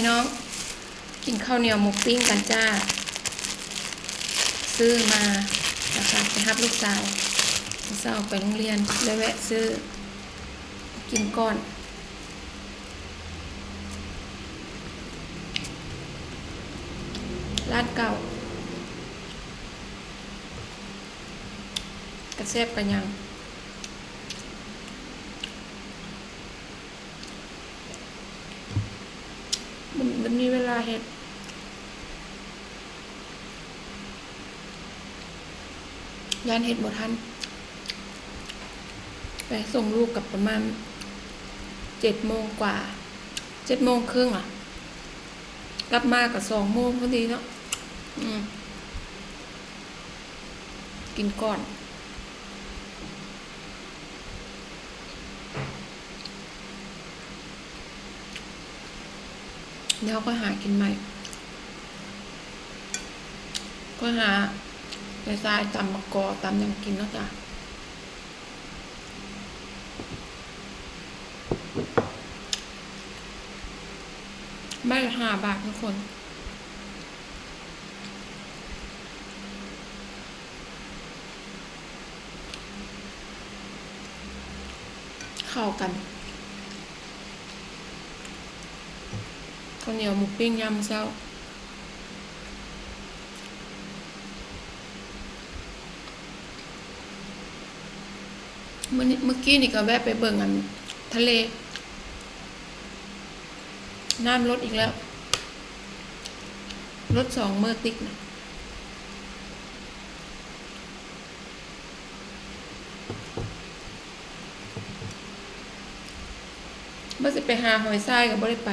พี่น้องกินข้าวเหนียวหมูปิ้งกันจ้า ซื้อมานะคะไปรับลูกสาวลูกสาวไปโรงเรียนเลยแวะซื้อ กินก่อน ร้านเก่ากระเซบกันยัง มีเวลาเห็ดยานเห็ดบ่ทันไปส่งลูกกับประมาณเจ็ดโมงกว่าเจ็ดโมงครึ่งอะ กลับมากับสองโมงพอดีเนาะอืมกินก่อน แล้วก็หากินใหม่ ก็หาในทรายตำมะกอตำยังกินเนาะจ้ะไม่ละห้าบาททุกคนเข้ากัน ข้าวเหนียวหมูปิ้งยำเช้าเมื่อนี้เมื่อกี้นี่ก็แวะไปเบิ่งอัน ทะเล น้ำลดอีกแล้วลดสองเมื่อติ๊กนะเมื่อสิไปหาหอยทรายกับบ่ได้ไป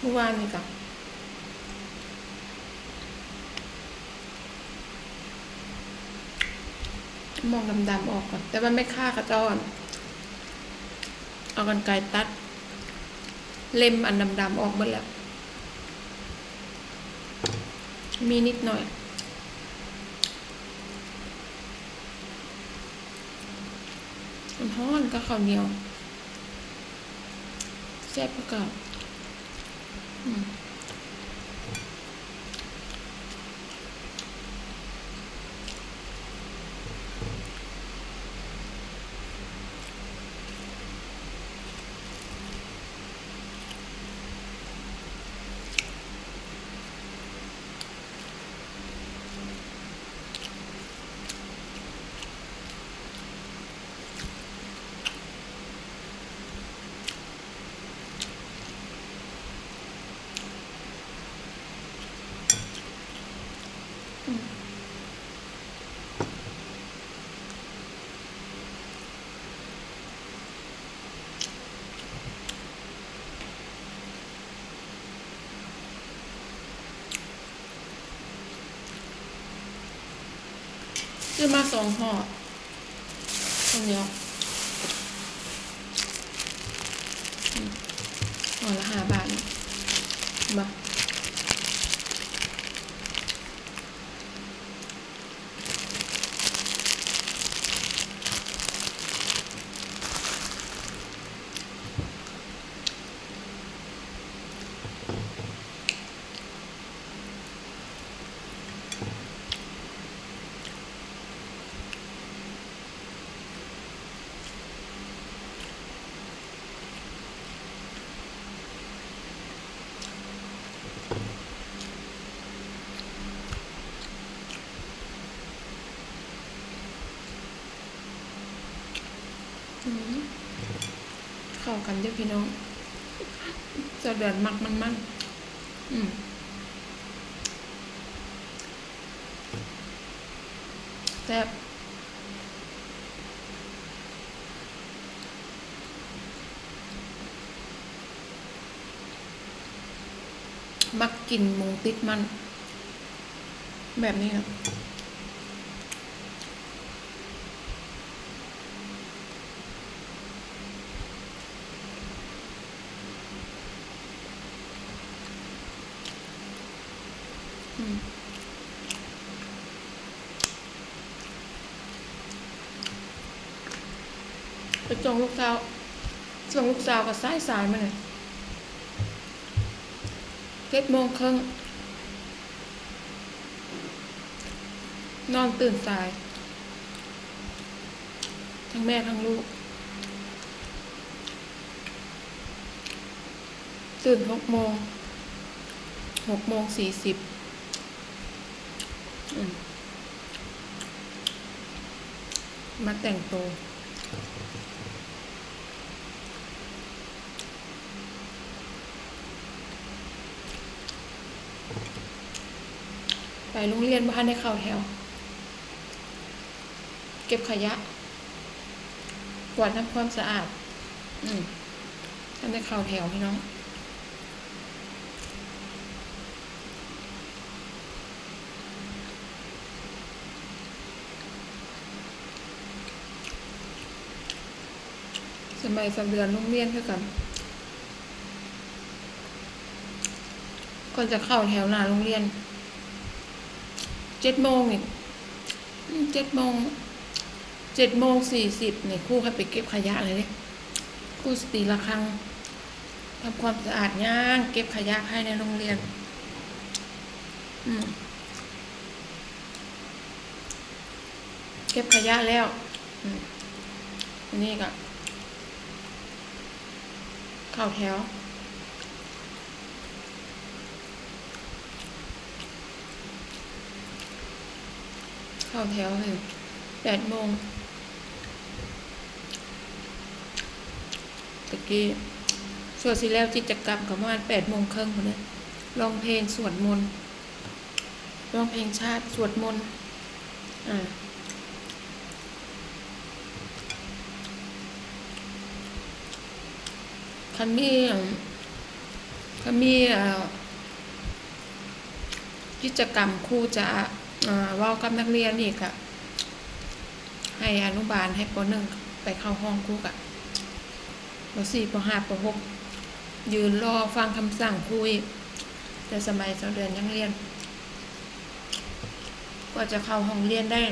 เมื่อวานนี่กับมองดำๆออกก่อน แต่มันไม่ฆ่ากระจอนเอากันไกตัด เล็มอันดำๆออกหมดแล้ว มีนิดหน่อยมันฮ้อนก็ข้าวเหนียวแซ่บก็เก่า อื ซื้อมาสองห่อข้าวเหนียวอืมห่อละห้าบาทนะมา อืม เข้ากันเด้อพี่น้องจะเดือดมักมันมันอืมแซ่บมักกินหมูติดมัน แบบนี้นะ ไปจองลูกสาวส่งลูกสาวกับสายสายมาเลยเจ็ดโมงครึ่งนอนตื่นสาย ทั้งแม่ทั้งลูก ตื่นหกโมงหกโมงสี่สิบมาแต่งตัว โรงเรียนบ้านได้เข้าแถว เก็บขยะกวาดทำความสะอาด อืมท่านได้เข้าแถวพี่น้องสมัยสำเดือนโรงเรียนเท่ากันก่อนจะเข้าแถวหน้าโรงเรียน เจ็ดโมงนี่เจ็ดโมงเจ็ดโมงสี่สิบเนี่ยครูให้ไปเก็บขยะเลยเนี่ยครูสตีละครั้งทำความสะอาดย่าง เก็บขยะภายในโรงเรียน เก็บขยะแล้วอันนี้ก็เข้าแถว เข้าแถวเลยแปดโมงตะกี้สวดสิแล้วจิตจะกลับกับประมาณแปดโมงครึ่งคนนี้ร้องเพลงสวดมนต์ร้องเพลงชาติสวดมนต์อ่าคันมีคันมีอ่อกิจกรรมครูจะ ว้ากับนักเรียนอีกอะให้อนุบาลให้ปหนึ่งไปเข้าห้องครูกะปสี่ปห้าปหกยืนรอฟังคำสั่งครูอีกแต่สมัยสองเดือนยังเรียน ก็จะเข้าห้องเรียนได้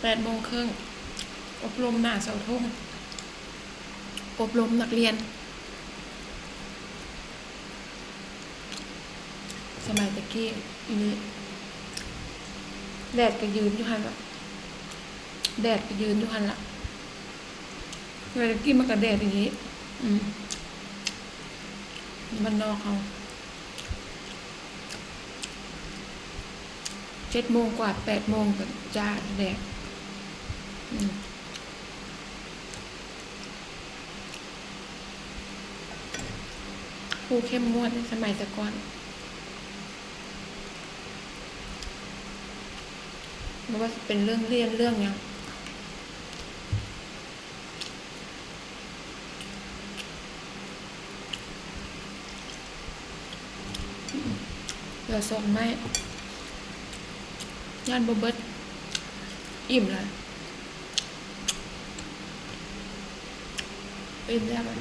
แปดโมงครึ่งอบรมหน้าเสาธงอบรมนักเรียน สมัยตะกี้นี้ แดดก็ยืนอยู่หันละแดดก็ยืนอยู่หันละสมัยตะกี้มันก็แดดอย่างนี้ อืมมันนอกเขาเจ็ดโมงกว่าแปดโมงก็จ้าแดดอืมครูเข้มงวดในสมัยต่ก่อน ไม่ว่าจะเป็นเรื่องเรียนเรื่องยังเดี๋ยวส่งไม่ย่านบเบิดอิ่มเลยอิ่มแล้วมัน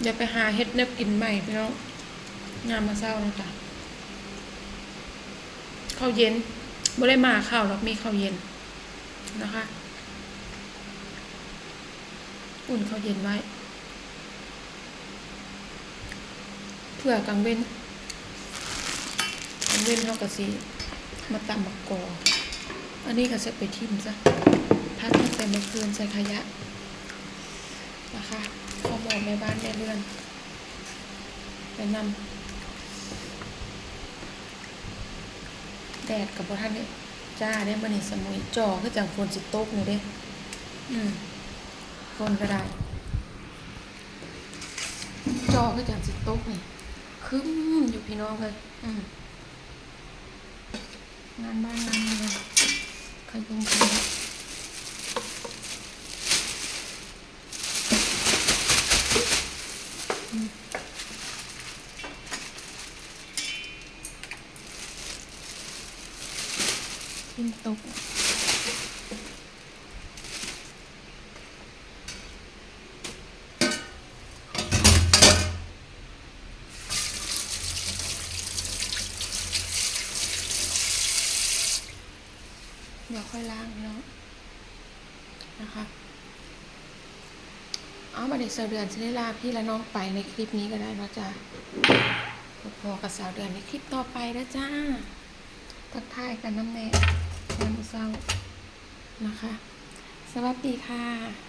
เดี๋ยวไปหาเฮ็ดเนบกินใหม่พี่น้อง งามมาเศร้านะจ๊ะข้าวเย็นไม่ได้มาข้าวหรอกมีข้าวเย็นนะคะ อุ่นข้าวเย็นไว้เพื่อกลางเว้นกลางเว้นเท่ากับสีมาตำมะกออันนี้ก็จะไปทิมซะพักตั้งแต่เมื่อคืนใส่ขยะนะคะข้อมูลในบ้านได้เลื่อนไปนำ แดดกับพท่านนี่จ้าได้บันนี้สมุยจอคือจังฝนสิตกนี่เด้ อืมฝนก็ได้ จอคือจังสิตกนี่คึ้มอยู่พี่น้องเลยอืมงานบ้านงานเมืองขยุงขยะ กินตกเดี๋ยวค่อยล้างเนาะนะคะเอามาเด็กสาวเดือนจะได้ลาพี่และน้องไปในคลิปนี้ก็ได้นะจ๊ะพอกับสาวเดือนในคลิปต่อไปนะจ้าตักทายกันน้ำแน่ ยามเศร้านะคะ สวัสดีค่ะ